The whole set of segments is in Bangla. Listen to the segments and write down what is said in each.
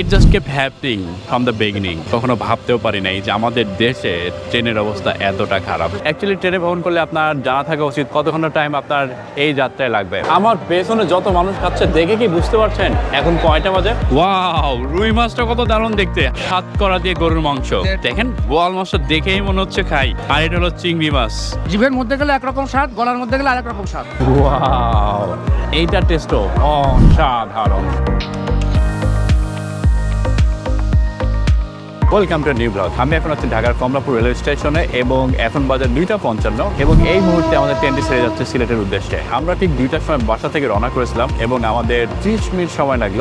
It just keep happening from the beginning কখনো ভাবতেও পারি নাই যে আমাদের দেশে ট্রেনের অবস্থা এতটা খারাপ। অ্যাকচুয়ালি ট্রেনে ভ্রমণ করলে আপনার জানা থাকা উচিত কত ঘণ্টা টাইম আপনার এই যাত্রায় লাগবে। আমার পেছনে যত মানুষ খাচ্ছে দেখে কি বুঝতে পারছেন? এখন কয়টা বাজে? ওয়াও রুই মাছটা কত দারুণ দেখতে। হাত করা দিয়ে গরুর মাংস। দেখেন বোয়াল মাছটা দেখেই মনে হচ্ছে খাই। আর এটা হলো চিংড়ি মাছ। জিভের মধ্যে গেলে একরকম স্বাদ গলার মধ্যে গেলে আরেক রকম স্বাদ। ওয়াও এইটা টেস্টও অসাধারণ। ওয়েলকাম টু নিউ ব্লগ আমি এখন আছি ঢাকার কমলাপুর রেলওয়ে স্টেশনে এবং এখন বাজার দুইটা পঞ্চান্ন এবং এই মুহূর্তে আমাদের ট্রেনটি ছেড়ে যাচ্ছে সিলেটের উদ্দেশ্যে। আমরা ঠিক দুইটার সময় বাসা থেকে রওনা করেছিলাম এবং আমাদের ত্রিশ মিনিট সময় লাগল।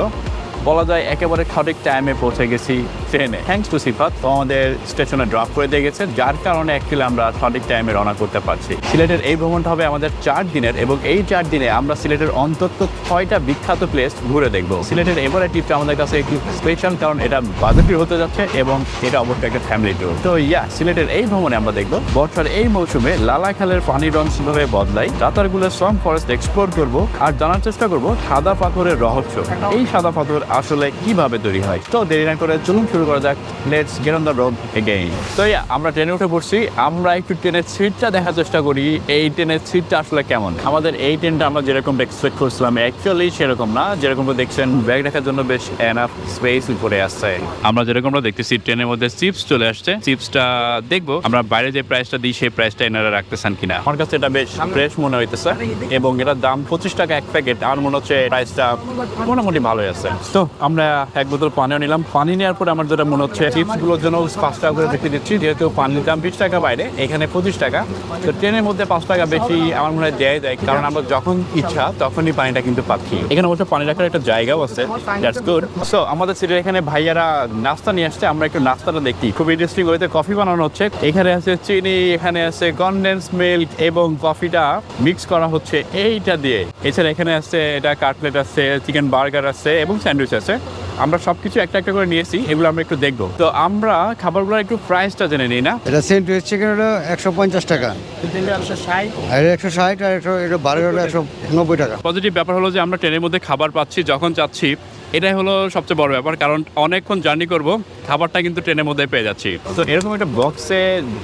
বলা যায় একেবারে সঠিক টাইমে পৌঁছে গেছি ট্রেনে। থ্যাংকস টু সিফাত আমাদের স্টেশনে ড্রপ করে দিয়ে গেছে, যার কারণে অ্যাকচুয়ালি আমরা সঠিক টাইমে রওনা করতে পারছি। সিলেটের এই ভ্রমণটা হবে আমাদের চার দিনের, এবং এই চার দিনে আমরা সিলেটের অন্তত ছয়টা বিখ্যাত প্লেস ঘুরে দেখব। সিলেটের এবারে ট্রিপটা আমাদের কাছে একটু স্পেশাল কারণ এটা বাজেটের হতে যাচ্ছে, এবং এটা অবশ্যই একটা ফ্যামিলি ট্যুর তো ইয়া সিলেটের এই ভ্রমণে আমরা দেখব। বর্ষার এই মৌসুমে লালাখালের পানির রং কীভাবে বদলায় রাতারগুলোর সম ফরেস্ট এক্সপ্লোর করব, আর জানার চেষ্টা করব সাদা পাথরের রহস্য। এই সাদা পাথর আসলে কীভাবে তৈরি হয়? তো দেরি না করে চলুন শুরু করা যাক। Let's get on the road again তো yeah, আমরা ট্রেনে উঠে পড়ছি। আমরা একটু ট্রেনের সিটটা দেখার চেষ্টা করি। এই ট্রেনের সিটটা আসলে কেমন? আমাদের এই ট্রেনটা আমরা যেরকম এক্সপেক্ট করছিলাম অ্যাকচুয়ালি সেরকম না। যেরকম দেখছেন ব্যাগ রাখার জন্য বেশ এনাফ স্পেস উপরে আসছে আমরা যেরকমটা দেখতেছি ট্রেনের মধ্যে চিপস চলে আসছে। চিপসটা দেখব। আমরা বাইরে যে প্রাইসটা দিই সেই প্রাইসটা এনারা রাখতেছেন কিনা। আমার কাছে এটা বেশ ফ্রেশ মনে হইতেছে। এবং এটার দাম পঁচিশ টাকা এক প্যাকেট আমার মনে হচ্ছে প্রাইসটা মোটামুটি ভালোই আছে। তো আমরা এক বোতল পানিও নিলাম। পানি নেওয়ার পরে আমার যেটা মনে হচ্ছে চিপসগুলোর জন্য পাঁচ টাকা করে রেখে দিচ্ছি। যেহেতু পানির দাম বিশ টাকা বাইরে, এখানে পঁচিশ টাকা। তো ট্রেনের মধ্যে পাঁচ টাকা বেশি আমার মনে হয় দেয় দেয়, কারণ আমরা যখন ইচ্ছা তখনই পানিটা কিন্তু পাচ্ছি। এখানে অবশ্য পানি রাখার একটা জায়গাও আছে দ্যাটস গুড সো আমাদের সিটির এখানে ভাইয়ারা নাস্তা নিয়ে আসছে, আমরা একটু নাস্তাটা দেখি। খুব ইন্টারেস্টিং ওয়েতে কফি বানানো হচ্ছে। এখানে আছে চিনি, এখানে আছে কনডেন্স মিল্ক এবং কফিটা মিক্স করা হচ্ছে এইটা দিয়ে। এছাড়া এখানে আছে এটা কাটলেট আছে চিকেন বার্গার আছে এবং স্যান্ডউইচ আছে। আমরা সবকিছু একটা একটা করে নিয়েছি এগুলো আমরা একটু দেখব। তো আমরা খাবারগুলোর একটু প্রাইসটা জেনে নিই না? এটা স্যান্ডউইচ চিকেন হলো একশো পঞ্চাশ টাকা। আর একশো ষাট। আর একশো এটা বারো হলো একশো নব্বই টাকা। পজিটিভ ব্যাপার হলো যে আমরা ট্রেনের মধ্যে খাবার পাচ্ছি যখন চাচ্ছি। এটাই হলো সবচেয়ে বড় ব্যাপার, কারণ অনেকক্ষণ জার্নি করব, খাবারটা কিন্তু ট্রেনের মধ্যে পেয়ে যাচ্ছি। তো এরকম একটা বক্সে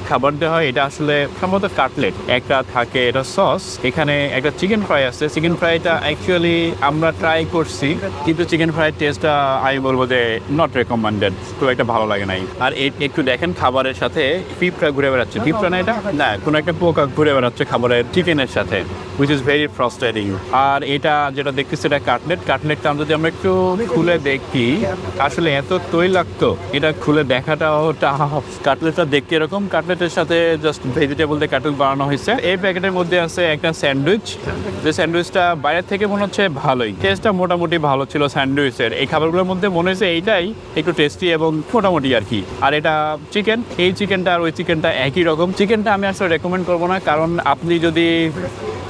খাবার দেওয়া হয়, এটা আসলে সম্ভবত কাটলেট। একটা থাকে, এটা সস এখানে একটা চিকেন ফ্রাই আছে। চিকেন ফ্রাইটা অ্যাকচুয়ালি আমরা ট্রাই করছি, কিন্তু চিকেন ফ্রাই টেস্টটা আমি বলব যে নট রেকমেন্ডেড খুব একটা ভালো লাগে নাই। আর একটু দেখেন খাবারের সাথে, পিঁপড়া ঘুরে বেড়াচ্ছে। পিঁপড়া না এটা? না, কোনো একটা পোকা ঘুরে বেড়াচ্ছে খাবারের চিকেনের সাথে উইচ ইজ ভেরি ফ্রাস্ট্রেটিং আর এটা যেটা দেখতেছি, এটা কাটলেট। কাটলেটটা যদি আমরা একটু খুলে দেখি, আসলে এত তৈলাক্ত। এটা খুলে দেখাটাও কাটলেটটা দেখতে এরকম। কাটলেটের সাথে জাস্ট ভেজিটেবল দিয়ে কাটলেট বানানো হয়েছে। এই প্যাকেটের মধ্যে আছে একটা স্যান্ডউইচ। যে স্যান্ডউইচটা বাইরের থেকে মনে হচ্ছে ভালোই। টেস্টটা মোটামুটি ভালো ছিল স্যান্ডউইচের। এই খাবারগুলোর মধ্যে মনে হয়েছে এইটাই একটু টেস্টি এবং মোটামুটি আর কি। আর এটা চিকেন এই চিকেনটা আর ওই চিকেনটা একই রকম। চিকেনটা আমি আসলে রেকমেন্ড করব না। কারণ আপনি যদি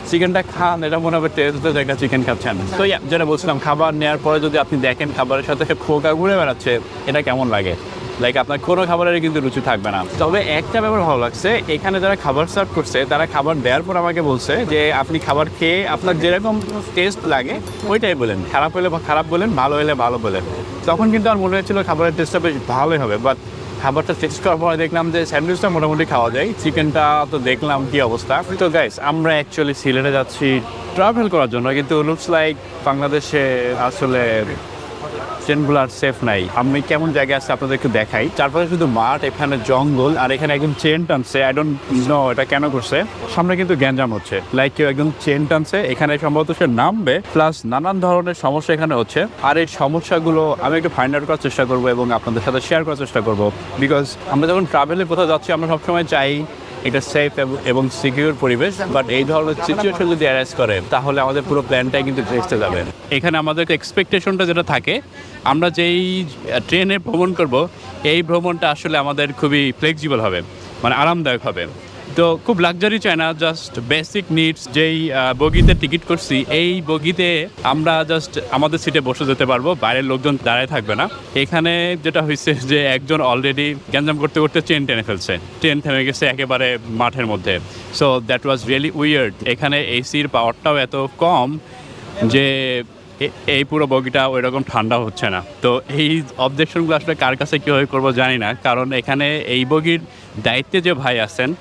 চিকেনটা খান এটা মনে হবে টেস্ট হচ্ছে একটা চিকেন খাচ্ছেন। তো yeah, যেটা বলছিলাম খাবার নেওয়ার পরে যদি আপনি দেখেন খাবারের সাথে খোকা ঘুরে বেড়াচ্ছে এটা কেমন লাগে? লাইক আপনার কোনো খাবারের কিন্তু রুচি থাকবে না। তবে একটা ব্যাপার ভালো লাগছে এখানে যারা খাবার সার্ভ করছে তারা খাবার দেওয়ার পর আমাকে বলছে যে আপনি খাবার খেয়ে আপনার যেরকম টেস্ট লাগে ওইটাই বলেন। খারাপ হলে খারাপ বলেন ভালো হলে ভালো বলেন। তখন কিন্তু আমার মনে হচ্ছিল খাবারের টেস্টটা বেশ ভালোই হবে বাট খাবারটা টেস্ট করার পরে দেখলাম যে স্যান্ডউইচটা মোটামুটি খাওয়া যায়। চিকেনটা তো দেখলাম কি অবস্থা। তো গাইস আমরা অ্যাকচুয়ালি সিলেটে যাচ্ছি ট্রাভেল করার জন্য। কিন্তু লুকস লাইক বাংলাদেশে আসলে ট্রেনগুলো আর সেফ নাই। আমি কেমন জায়গায় আছে আপনাদের একটু দেখাই। চারপাশে শুধু মাঠ, এখানে জঙ্গল, আর এখানে একদম চেন টানছে। আই ডোন্ট নো এটা কেন করছে। সামনে কিন্তু গ্যাঞ্জাম হচ্ছে। লাইক কেউ একদম চেন টানছে। এখানে সম্ভবত সে নামবে প্লাস নানান ধরনের সমস্যা এখানে হচ্ছে। আর এই সমস্যাগুলো আমি একটু ফাইন্ড আউট করার চেষ্টা করব এবং আপনাদের সাথে শেয়ার করার চেষ্টা করব। বিকজ আমরা যখন ট্রাভেলে কোথাও যাচ্ছি, আমরা সবসময় চাই এটা সেফ এবং সিকিউর পরিবেশ। বাট এই ধরনের সিচুয়েশন যদি অ্যারেঞ্জ করে, তাহলে আমাদের পুরো প্ল্যানটাই কিন্তু ভেস্তে যাবে। এখানে আমাদের এক্সপেকটেশনটা যেটা থাকে আমরা যেই ট্রেনে ভ্রমণ করব, এই ভ্রমণটা আসলে আমাদের খুবই ফ্লেক্সিবল হবে মানে আরামদায়ক হবে। তো খুব লাক্সারি চাই না জাস্ট বেসিক নিডস যেই বগিতে টিকিট করছি, এই বগিতে আমরা জাস্ট আমাদের সিটে বসে যেতে পারব, বাইরের লোকজন দাঁড়ায় থাকবে না। এখানে যেটা হয়েছে যে একজন অলরেডি গ্যাঞ্জাম করতে করতে ট্রেন টেনে ফেলছে ট্রেন থেমে গেছে একেবারে মাঠের মধ্যে। So that was really weird এখানে এসির পাওয়ারটাও এত কম যে এই পুরো বগিটা ওই রকম ঠান্ডা হচ্ছে না। তো এই অবজেকশনগুলো আসলে কার কাছে কীভাবে করব জানি না। কারণ এখানে এই বগির দায়িত্বে যে ভাই আছেন,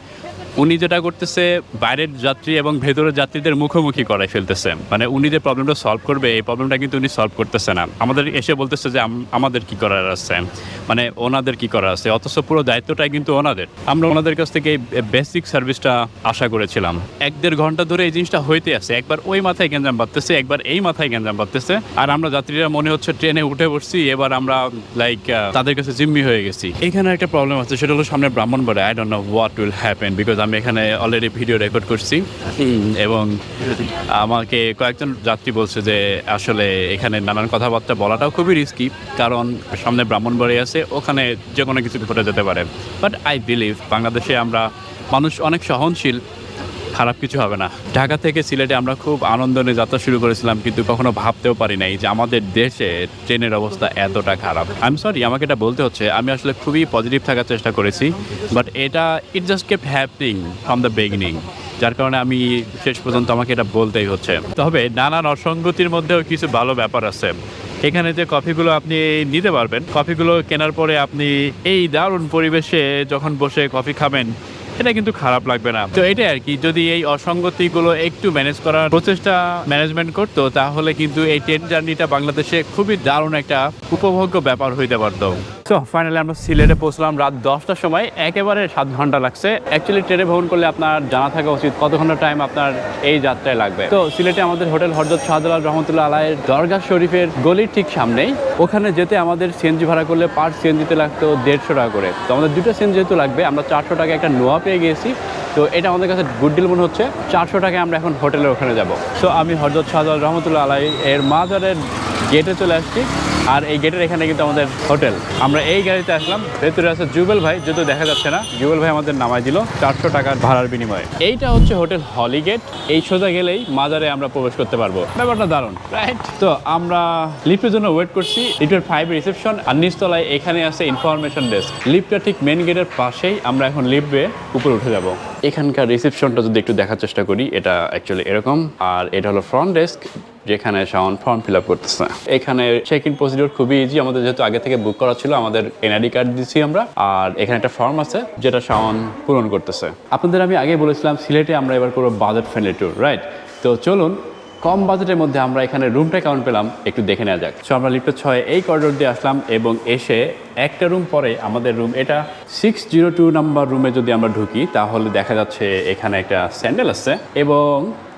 উনি যেটা করতেছে, বাইরের যাত্রী এবং ভেতরের যাত্রীদের মুখোমুখি করাই ফেলতেছে। মানে উনি যে প্রবলেমটা সলভ করবে, এই প্রবলেমটা কিন্তু উনি সলভ করতেছে না। আমাদের এসে বলতেছে যে, আম- আমাদের কি করার আছে? মানে ওনাদের কি করা আছে? অথচ পুরো দায়িত্বটাই কিন্তু ওনাদের। আমরা ওনাদের কাছ থেকে এই বেসিক সার্ভিসটা আশা করেছিলাম। এক দেড় ঘণ্টা ধরে এই জিনিসটা হইতে আছে। একবার ওই মাথায় গ্যাঞ্জাম বাঁধতেছে একবার এই মাথায় গ্যাঞ্জাম বাঁধতেছে আর আমরা যাত্রীরা মনে হচ্ছে ট্রেনে উঠে পড়ছি, এবার আমরা লাইক তাদের কাছে জিম্মি হয়ে গেছি। এখানে একটা প্রবলেম আছে, সেটা হলো সামনে ব্রাহ্মণবাড়ে। I don't know what will happen because আমি এখানে অলরেডি ভিডিও রেকর্ড করছি। এবং আমাকে কয়েকজন যাত্রী বলছে যে আসলে এখানে নানান কথাবার্তা বলাটাও খুবই রিস্কি কারণ সামনে ব্রাহ্মণবাড়ি আছে ওখানে যে কোনো কিছু ঘটে যেতে পারে। বাট আই বিলিভ বাংলাদেশে আমরা মানুষ অনেক সহনশীল, খারাপ কিছু হবে না। ঢাকা থেকে সিলেটে আমরা খুব আনন্দ নিয়ে যাত্রা শুরু করেছিলাম, কিন্তু কখনো ভাবতেও পারি নাই যে আমাদের দেশে ট্রেনের অবস্থা এতটা খারাপ। আই এম সরি আমাকে এটা বলতে হচ্ছে, আমি আসলে খুবই পজিটিভ থাকার চেষ্টা করেছি বাট এটা it just keep happening from the beginning যার কারণে আমি শেষ পর্যন্ত আমাকে এটা বলতেই হচ্ছে। তবে নানান অসঙ্গতির মধ্যেও কিছু ভালো ব্যাপার আছে। এখানে যে কফিগুলো আপনি নিতে পারবেন, কফিগুলো কেনার পরে আপনি এই দারুণ পরিবেশে যখন বসে কফি খাবেন, এটা কিন্তু খারাপ লাগবে না। তো এটাই আর কি, যদি এই অসঙ্গতিগুলো একটু ম্যানেজ করার প্রচেষ্টা ম্যানেজমেন্ট করতো, তাহলে কিন্তু এই ট্রেন জার্নিটা বাংলাদেশে খুবই দারুণ একটা উপভোগ্য ব্যাপার হইতে পারতো। তো ফাইনালি আমরা সিলেটে পৌঁছলাম রাত দশটার সময়। একেবারে সাত ঘণ্টা লাগছে। অ্যাকচুয়ালি ট্রেনে ভ্রমণ করলে আপনার জানা থাকা উচিত কত ঘণ্টা টাইম আপনার এই যাত্রায় লাগবে। তো সিলেটে আমাদের হোটেল হরজত শাহজালাল রহমতুল্লাহ আলাহের দরগা শরীফের গলির ঠিক সামনেই। ওখানে যেতে আমাদের সিএনজি ভাড়া করলে পার সিএনজিতে লাগতো দেড়শো টাকা করে। তো আমাদের দুটো সিএনজি যেহেতু লাগবে, আমরা চারশো টাকা একটা নোয়া পেয়ে গিয়েছি। তো এটা আমাদের কাছে গুড ডিল মনে হচ্ছে। চারশো টাকায় আমরা এখন হোটেলের ওখানে যাব। সো আমি হরজত শাহজালাল রহমতুল্লাহ আলাই এর মাজারের গেটে চলে আসছি। আর এই গেটের এখানে কিন্তু আমাদের হোটেল আমরা এই গাড়িতে আসলাম ভেতরে আছে জুবেল ভাই যেহেতু দেখা যাচ্ছে না। জুবেল ভাই আমাদের নামাই দিল চারশো টাকার ভাড়ার বিনিময়ে। এইটা হচ্ছে হোটেল হলি গেট এই সোজা গেলেই মাজারে আমরা প্রবেশ করতে পারব। ব্যাপারটা দারুণ। রাইট তো আমরা লিফটের জন্য ওয়েট করছি। লিফটের ফাইভ রিসেপশন আর নিচতলায় এখানে আছে ইনফরমেশন ডেস্ক লিফটটা ঠিক মেন গেটের পাশেই আমরা এখন লিফট উপরে উঠে যাব। এখানকার রিসেপশনটা যদি একটু দেখার চেষ্টা করি, এটা অ্যাকচুয়ালি এরকম। আর এটা হলো ফ্রন্ট ডেস্ক যেখানে শাওন ফর্ম ফিল আপ করতেছে। এখানে চেক ইন প্রসিডিওর খুবই ইজি আমাদের যেহেতু আগে থেকে বুক করা ছিল, আমাদের এনআইডি কার্ড দিচ্ছি আমরা। আর এখানে একটা ফর্ম আছে, যেটা শাওন পূরণ করতেছে। আপনাদের আমি আগে বলেছিলাম, সিলেটে আমরা এবার করব বাজেট ফ্রেন্ডলি ট্যুর রাইট তো চলুন কম বাজেটের মধ্যে আমরা এখানে রুমটা কেমন পেলাম, একটু দেখে নেওয়া যাক। সো আমরা লিফটের ছয় এই করিডোর দিয়ে আসলাম এবং এসে একটা রুম পরে আমাদের রুম এটা সিক্স জিরো টু নাম্বার রুমে যদি আমরা ঢুকি, তাহলে দেখা যাচ্ছে এখানে একটা স্যান্ডেল আছে এবং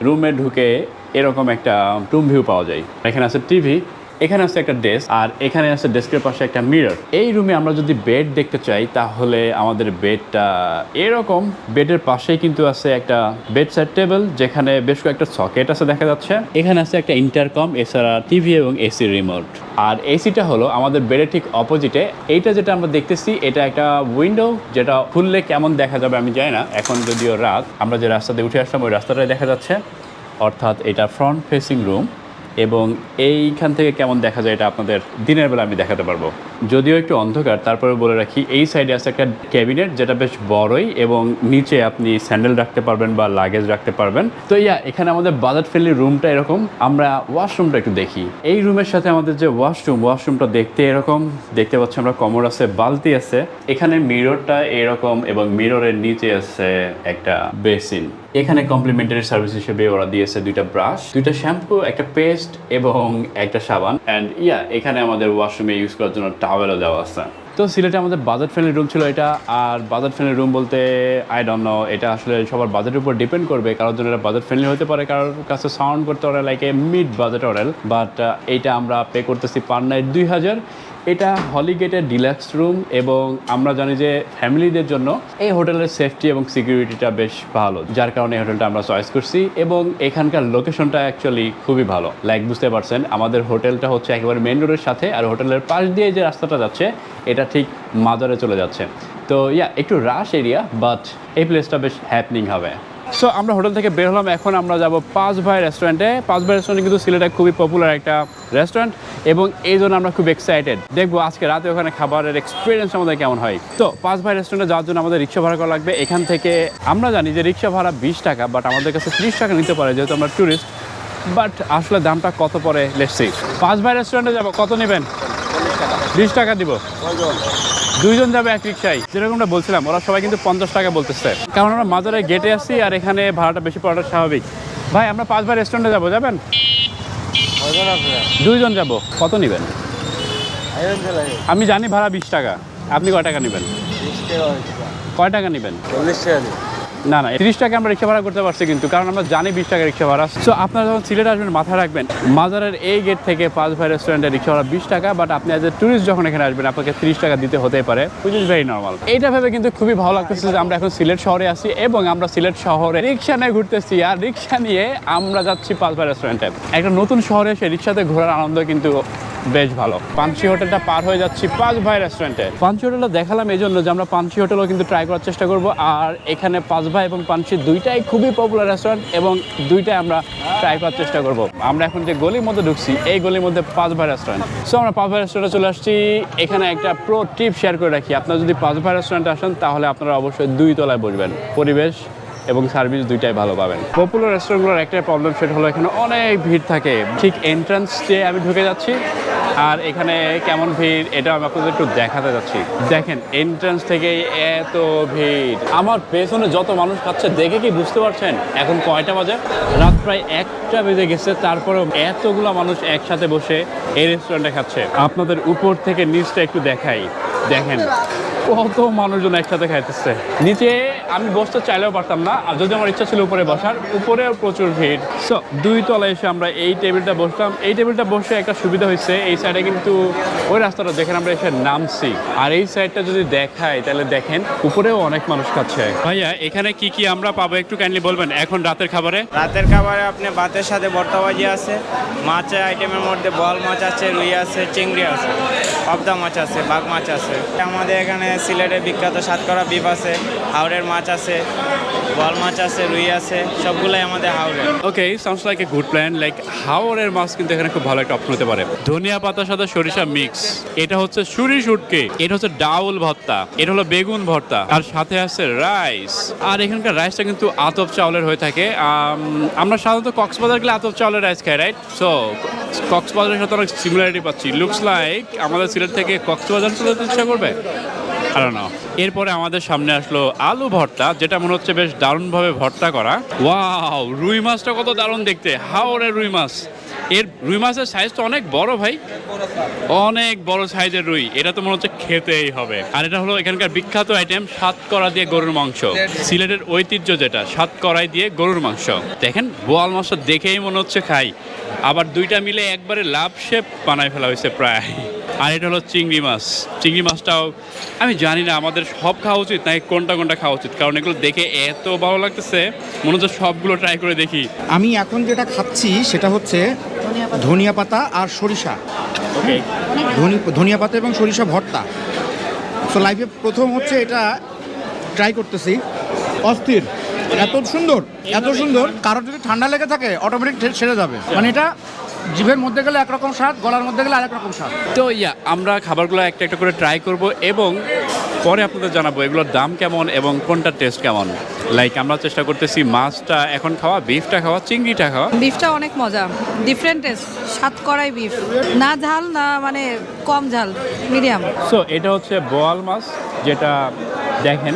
রুমে ঢুকে এরকম একটা রুম ভিউ পাওয়া যায়। এখানে আছে টিভি এখানে আছে একটা ডেস্ক আর এখানে আছে ডেস্কের পাশে একটা মিরর এই রুমে আমরা যদি বেড দেখতে চাই, তাহলে আমাদের বেডটা এরকম। বেডের পাশেই কিন্তু আছে একটা বেড সাইড টেবিল যেখানে বেশ কয়েকটা সকেট আছে দেখা যাচ্ছে। এখানে আছে একটা ইন্টারকম এছাড়া টিভি এবং এসি রিমোট আর এসিটা হলো আমাদের বেডের ঠিক অপোজিটে এইটা যেটা আমরা দেখতেছি, এটা একটা উইন্ডো যেটা খুললে কেমন দেখা যাবে আমি জানি না। এখন যদিও রাত, আমরা যে রাস্তাতে উঠে আসলাম, ওই রাস্তাটাই দেখা যাচ্ছে। অর্থাৎ এটা ফ্রন্ট ফেসিং রুম এবং এইখান থেকে কেমন দেখা যায় এটা আপনাদের দিনের বেলা আমি দেখাতে পারব। যদিও একটু অন্ধকার তারপরে বলে রাখি, এই সাইডে আছে একটা ক্যাবিনেট যেটা বেশ বড়ই এবং নিচে আপনি স্যান্ডেল রাখতে পারবেন বা লাগেজ রাখতে পারবেন। তো ইয়া, এখানে আমাদের বাজেট ফ্রেন্ডলি রুমটা এরকম, আমরা ওয়াশরুমটা একটু দেখি। এই রুমের সাথে আমাদের যে ওয়াশরুম ওয়াশরুমটা দেখতে এরকম, দেখতে পাচ্ছি আমরা কমর আছে, বালতি আছে। এখানে মিররটা এরকম এবং মিররের নিচে আছে একটা বেসিন এখানে কমপ্লিমেন্টারি সার্ভিস হিসেবে ওরা দিয়েছে দুইটা ব্রাশ দুইটা শ্যাম্পু একটা পেস্ট এবং একটা সাবান। অ্যান্ড ইয়া এখানে আমাদের ওয়াশরুমে ইউজ করার জন্য টাওয়েলও দেওয়া আছে। তো সিলেটে আমাদের বাজেট ফ্রেন্ডলি রুম ছিল এটা। আর বাজেট ফ্রেন্ডলি রুম বলতে আই ডোন্ট নো এটা আসলে সবার বাজেটের উপর ডিপেন্ড করবে। কারোর জন্য এটা বাজেট ফ্রেন্ডলি হতে পারে, কারোর কাছে সাউন্ড করতে পারে লাইক এ মিড বাজেট অরেল বাট এইটা আমরা পে করতেছি পার নাইট দুই হাজার। এটা হলিগেটের ডিলাক্স রুম এবং আমরা জানি যে ফ্যামিলিদের জন্য এই হোটেলের সেফটি এবং সিকিউরিটিটা বেশ ভালো। যার কারণে এই হোটেলটা আমরা চয়েস করছি এবং এখানকার লোকেশনটা অ্যাকচুয়ালি খুবই ভালো। লাইক বুঝতে পারছেন, আমাদের হোটেলটা হচ্ছে একেবারে মেন রোডের সাথে আর হোটেলের পাশ দিয়ে যে রাস্তাটা যাচ্ছে, এটা ঠিক মাজারে চলে যাচ্ছে। তো ইয়া একটু রাশ এরিয়া বাট এই প্লেসটা বেশ হ্যাপনিং হবে। সো আমরা হোটেল থেকে বের হলাম। এখন আমরা যাব পাঁচ ভাই রেস্টুরেন্টে পাঁচ ভাই রেস্টুরেন্ট কিন্তু সিলেটে খুবই পপুলার একটা রেস্টুরেন্ট এবং এই জন্য আমরা খুব এক্সাইটেড দেখব আজকে রাতে ওখানে খাবারের এক্সপিরিয়েন্স আমাদের কেমন হয়। তো, পাঁচ ভাই রেস্টুরেন্টে যাওয়ার জন্য আমাদের রিক্সা ভাড়া করা লাগবে। এখান থেকে আমরা জানি যে রিক্সা ভাড়া বিশ টাকা বাট আমাদের কাছে ত্রিশ টাকা নিতে পারে যেহেতু আমরা ট্যুরিস্ট বাট আসলে দামটা কত পরে? লেটসি পাঁচ ভাই রেস্টুরেন্টে যাব। কত নেবেন? বিশ টাকা দিব। দুইজন যাবে এক রিক্সায়। যেরকমটা বলছিলাম ওরা সবাই কিন্তু পঞ্চাশ টাকা বলতেছে। কারণ আমরা মাজারে গেটে আসছি আর এখানে ভাড়াটা বেশি পড়াটা স্বাভাবিক। ভাই আমরা পাঁচবার রেস্টুরেন্টে যাব যাবেন? দুইজন যাব। কত নেবেন? আমি জানি ভাড়া বিশ টাকা। আপনি কয় টাকা নেবেন? কয় টাকা নেবেন? না না তিরিশ টাকা আমরা রিক্সা ভাড়া করতে পারছি কিন্তু, কারণ আমরা জানি বিশ টাকা রিক্সা ভাড়া সো আপনারা যখন সিলেট আসবেন, মাথায় রাখবেন, মাজারের এই গেট থেকে পাঁচ ভাই রেস্টুরেন্টের রিক্সা ভাড়া বিশ টাকা বাট আপনি অ্যাজ এ টুরিস্ট যখন এখানে আসবেন, আপনাকে তিরিশ টাকা দিতে হতে পারে উইচ ইজ ভেরি নর্মাল এইটা ভেবে কিন্তু খুবই ভালো লাগতেছে যে আমরা এখন সিলেট শহরে আছি এবং আমরা সিলেট শহরে রিক্সা নিয়ে ঘুরতেছি, আর রিক্সা নিয়ে আমরা যাচ্ছি পাঁচ ভাই রেস্টুরেন্টে একটা নতুন শহরে এসে রিক্সাতে ঘোরার আনন্দ কিন্তু বেশ ভালো। পাঞ্চি হোটেলটা পার হয়ে যাচ্ছি পাঁচ ভাই রেস্টুরেন্টে পাঞ্চি হোটেলটা দেখালাম এই জন্য যে আমরা পাঞ্চি হোটেলও কিন্তু ট্রাই করার চেষ্টা করব। আর এখানে পাঁচ ভাই এবং পাঞ্চি দুইটাই খুবই পপুলার রেস্টুরেন্ট এবং দুইটাই আমরা ট্রাই করার চেষ্টা করব। আমরা এখন যে গলির মধ্যে ঢুকছি, এই গলির মধ্যে পাঁচ ভাই রেস্টুরেন্ট সো আমরা পাঁচ ভাই রেস্টুরেন্টে চলে আসছি। এখানে একটা প্রো টিপ শেয়ার করে রাখি। আপনারা যদি পাঁচ ভাই রেস্টুরেন্টে আসেন, তাহলে আপনারা অবশ্যই দুই তলায় বসবেন। পরিবেশ এবং সার্ভিস দুইটাই ভালো পাবেন। পপুলার রেস্টুরেন্টগুলোর একটাই প্রবলেম সেটা হলো এখানে অনেক ভিড় থাকে। ঠিক এন্ট্রান্স দিয়ে আমি ঢুকে যাচ্ছি। আর এখানে কেমন ভিড় এটা আমি আপনাদের একটু দেখাতে যাচ্ছি। দেখেন এন্ট্রান্স থেকে এত ভিড়। আমার পেছনে যত মানুষ খাচ্ছে, দেখে কি বুঝতে পারছেন? এখন কয়টা বাজে? রাত প্রায় একটা বেজে গেছে, তারপরেও এতগুলো মানুষ একসাথে বসে এই রেস্টুরেন্টে খাচ্ছে। আপনাদের উপর থেকে নিচটা একটু দেখাই। দেখেন কত মানুষজন একসাথে খাইতেছে। নিচে আমি বসতে চাইলেও পারতাম না, আর যদি আমার ইচ্ছা ছিল উপরে বসার, উপরেও প্রচুর ভিড়। সো দুই তলায় এসে আমরা এই টেবিলটা বসলাম। এই টেবিলটা বসে একটা সুবিধা হয়েছে, এই সাইডে কিন্তু ওই রাস্তাটা যেখানে আমরা এসে নামছি। আর এই সাইডটা যদি দেখাই, তাহলে দেখেন উপরেও অনেক মানুষ খাচ্ছে। ভাইয়া, এখানে কি কি আমরা পাবো একটু কাইন্ডলি বলবেন? এখন রাতের খাবারে? রাতের খাবারে আপনি ভাতের সাথে ভর্তা ভাজি আছে, মাছের আইটেমের মধ্যে বল মাছ আছে, রুই আছে, চিংড়ি আছে, পাবদা মাছ আছে, বাঘ মাছ আছে। আমাদের এখানে সিলেটের বিখ্যাত সাতকরা বিপ আছে হাওড়ের মাছ আছে বল মাছ আছে, রুই আছে, সবগুলাই আমাদের হাওড়ের okay sounds like a good plan like হাওরের মাছ কিন্তু এখানে খুব ভালো একটা অপশন হতে পারে। ধনিয়া পাতার সাথে সরিষা মিক্স এটা হচ্ছে সুরি শুটকে, এটা হচ্ছে ডাউল ভর্তা, এটা হলো বেগুন ভর্তা, আর সাথে আছে রাইস আর এখানকার রাইসটা কিন্তু আতপ চাউলের হয়ে থাকে আমরা সাধারণত কক্সবাজার গেলে আতপ চাউলের রাইস খাই রাইট সো কক্সবাজারের সাথে অনেক সিমিলারিটি পাচ্ছি। লুকস লাইক আমাদের সিলেট থেকে কক্সবাজার চলে ইচ্ছা করবে? এরপরে আমাদের সামনে আসলো আলু ভর্তা, যেটা মনে হচ্ছে বেশ দারুণভাবে ভর্তা করা। ওয়াও, রুই মাছটা কত দারুণ দেখতে। হাওড়ের রুই মাছ। এর, রুই মাছের সাইজ তো অনেক বড় ভাই। অনেক বড় সাইজের রুই। এটা তো মনে হচ্ছে খেতেই হবে। আর এটা হলো এখানকার বিখ্যাত আইটেম সাতকরা দিয়ে গরুর মাংস। সিলেটের ঐতিহ্য যেটা সাতকরাই দিয়ে গরুর মাংস। দেখেন, বোয়াল মাছটা দেখেই মনে হচ্ছে খাই। আবার দুইটা মিলে একবারে লাভ শেপ বানায় ফেলা হয়েছে প্রায়। আর এটা হলো চিংড়ি মাছ। চিংড়ি মাছটাও আমি জানি না আমাদের সব খাওয়া উচিত নাকি কোনটা কোনটা খাওয়া উচিত? কারণ এগুলো দেখে এত ভালো লাগতেছে মনে হচ্ছে সবগুলো ট্রাই করে দেখি। আমি এখন যেটা খাচ্ছি সেটা হচ্ছে ধনিয়া পাতা আর সরিষা। ধনিয়া পাতা এবং সরিষা ভর্তা। সো লাইফে প্রথম হচ্ছে এটা ট্রাই করতেছি। অস্থির। এত সুন্দর এত সুন্দর। কারোর যদি ঠান্ডা লেগে থাকে অটোমেটিক সেরে যাবে। মানে এটা জিভের মধ্যে গেলে একরকম স্বাদ গলার মধ্যে গেলে আরেক রকম স্বাদ। তো ইয়া আমরা খাবারগুলো একটা একটা করে ট্রাই করব এবং পরে আপনাদের জানাব এগুলোর দাম কেমন এবং কোনটা টেস্ট কেমন। লাইক আমরা চেষ্টা করতেছি মাছটা এখন খাওয়া বিফটা খাওয়া চিংড়িটা খাওয়া। বিফটা অনেক মজা ডিফারেন্ট টেস্ট সাত কড়াই বিফ না ঝাল না মানে কম ঝাল মিডিয়াম সো এটা হচ্ছে বোয়াল মাছ যেটা দেখেন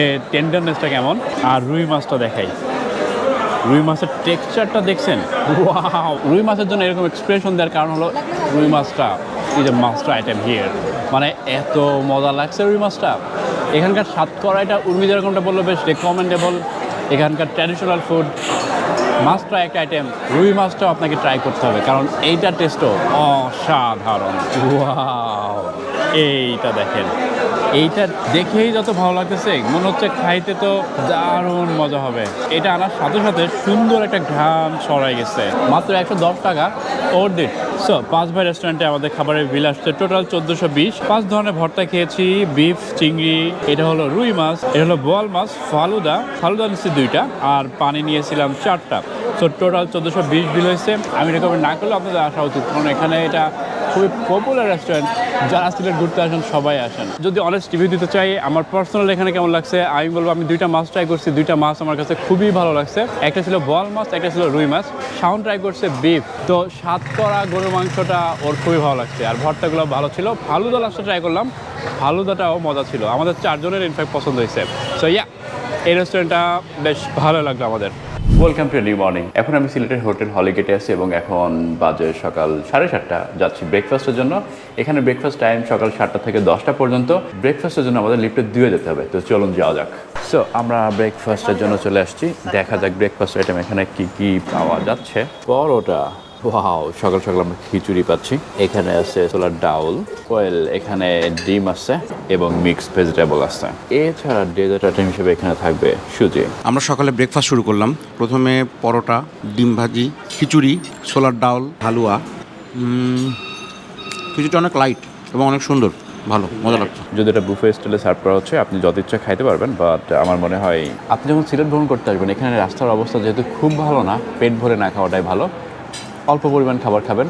এর টেন্ডারনেসটা কেমন আর রুই মাছটা দেখাই। রুই মাছের টেক্সচারটা দেখছেন? রুই মাছের জন্য এরকম এক্সপ্রেশন দেওয়ার কারণ হলো রুই মাছটা, এই যে মাস্টার আইটেম হিয়ার মানে এত মজা লাগছে রুই মাছটা। এখানকার সাত কড়াইটা উর্মি যেরকমটা বলল, বেশ রেকমেন্ডেবল এখানকার ট্র্যাডিশনাল ফুড মাছটা একটা আইটেম রুই মাছটাও আপনাকে ট্রাই করতে হবে, কারণ এইটার টেস্টও অসাধারণ। ওয়াও এইটা দেখেন। এইটা দেখেই যত ভালো লাগতেছে, মনে হচ্ছে খাইতে তো দারুণ মজা হবে। এটা আনার সাথে সাথে সুন্দর একটা ঘ্রাণ ছড়াই গেছে। মাত্র একশো দশ টাকা ওর দিট সো পাঁচ ভাই রেস্টুরেন্টে আমাদের খাবারের বিল আসছে। টোটাল চোদ্দোশো বিশ। পাঁচ ধরনের ভর্তা খেয়েছি বিফ চিংড়ি, এটা হলো রুই মাছ, এটা হলো বোয়াল মাছ, ফালুদা ফালুদা নিচ্ছি দুইটা, আর পানি নিয়েছিলাম চারটা। সো টোটাল চোদ্দোশো বিশ বিল হয়েছে। আমি রেকমেন্ড না করলে আপনাদের আসা উচিত, কারণ এখানে এটা খুবই পপুলার রেস্টুরেন্ট যারা সিলেট ঘুরতে আসেন, সবাই আসেন। যদি অনেস্ট রিভিউ দিতে চাই, আমার পার্সোনাল এখানে কেমন লাগছে, আমি বলব আমি দুইটা মাছ ট্রাই করছি, দুইটা মাছ আমার কাছে খুবই ভালো লাগছে। একটা ছিল বল মাছ, একটা ছিল রুই মাছ। সাউন্ড ট্রাই করছে বিফ তো স্বাদ করা গরু মাংসটা ওর খুবই ভালো লাগছে। আর ভর্তাগুলো ভালো ছিল। ফালুদা লাস্টে ট্রাই করলাম। ফালুদাটাও মজা ছিল। আমাদের চারজনের ইনফ্যাক্ট পছন্দ হয়েছে। সো ইয়া এই রেস্টুরেন্টটা বেশ ভালো লাগল আমাদের। ওয়েলকাম টু নিউ মর্নিং এখন আমি সিলেটের হোটেল হলিগেটে আছি এবং এখন বাজে সকাল সাড়ে সাতটা, যাচ্ছি ব্রেকফাস্টের জন্য। এখানে ব্রেকফাস্ট টাইম সকাল সাতটা থেকে দশটা পর্যন্ত। ব্রেকফাস্টের জন্য আমাদের লিফটে দিয়ে যেতে হবে। তো চলুন যাওয়া যাক। সো আমরা ব্রেকফাস্টের জন্য চলে আসছি। দেখা যাক ব্রেকফাস্ট আইটেম এখানে কি কি পাওয়া যাচ্ছে। পরোটা। ওয়াও সকাল সকাল আমরা খিচুড়ি পাচ্ছি। এখানে আছে ছোলার ডাউল ওয়েল এখানে ডিম আছে এবং মিক্স ভেজিটেবল আছে। এছাড়া ডেজার্ট আইটেম হিসেবে এখানে থাকবে সুজি। আমরা সকালে ব্রেকফাস্ট শুরু করলাম। প্রথমে পরোটা ডিম ভাজি খিচুড়ি ছোলার ডাউল হালুয়া। খিচুড়িটা অনেক লাইট এবং অনেক সুন্দর। ভালো মজা লাগছে। যদি এটা বুফে স্টাইলে সার্ভ করা হচ্ছে আপনি যত ইচ্ছা খাইতে পারবেন বাট আমার মনে হয় আপনি যখন সিলেট ভ্রমণ করতে আসবেন এখানে রাস্তার অবস্থা যেহেতু খুব ভালো না পেট ভরে না খাওয়াটাই ভালো। পরিমাণ খাবার খাবেন।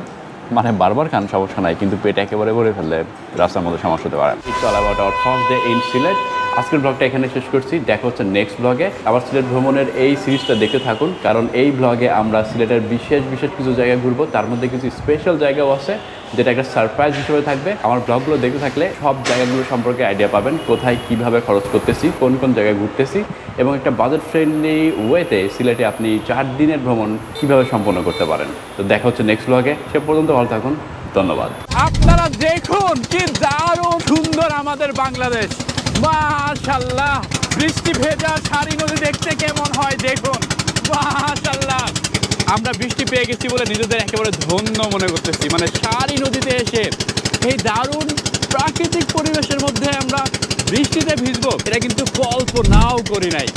মানে বারবার খান, সমস্যা নাই, কিন্তু পেট একেবারে ভরে ফেললে রাস্তার মধ্যে সমস্যা হতে পারে। It's all about our first day in Sylhet আজকের ব্লগটা এখানে শেষ করছি। দেখা হচ্ছে নেক্সট ব্লগে আবার সিলেট ভ্রমণের এই সিরিজটা দেখতে থাকুন, কারণ এই ব্লগে আমরা সিলেটের বিশেষ বিশেষ কিছু জায়গায় ঘুরবো। তার মধ্যে কিছু স্পেশাল জায়গাও আছে, যেটা একটা সারপ্রাইজ হিসেবে থাকবে। আমার ব্লগগুলো দেখতে থাকলে সব জায়গাগুলো সম্পর্কে আইডিয়া পাবেন, কোথায় কীভাবে খরচ করতেছি, কোন কোন জায়গায় ঘুরতেছি, এবং একটা বাজেট ফ্রেন্ডলি ওয়েতে সিলেটে আপনি চার দিনের ভ্রমণ কীভাবে সম্পন্ন করতে পারেন। তো দেখা হচ্ছে নেক্সট ব্লগে সে পর্যন্ত ভালো থাকুন। ধন্যবাদ। আপনারা দেখুন কি দারুণ সুন্দর আমাদের বাংলাদেশ। মাশাল্লাহ, বৃষ্টি ভেজা সারি নদী দেখতে কেমন হয় দেখুন। মাশাল্লাহ, আমরা বৃষ্টি পেয়ে গেছি বলে নিজেদের একেবারে ধন্য মনে করতেছি। মানে সারি নদীতে এসে এই দারুণ প্রাকৃতিক পরিবেশের মধ্যে আমরা বৃষ্টিতে ভিজবো, এটা কিন্তু কল্পনাও করি নাই।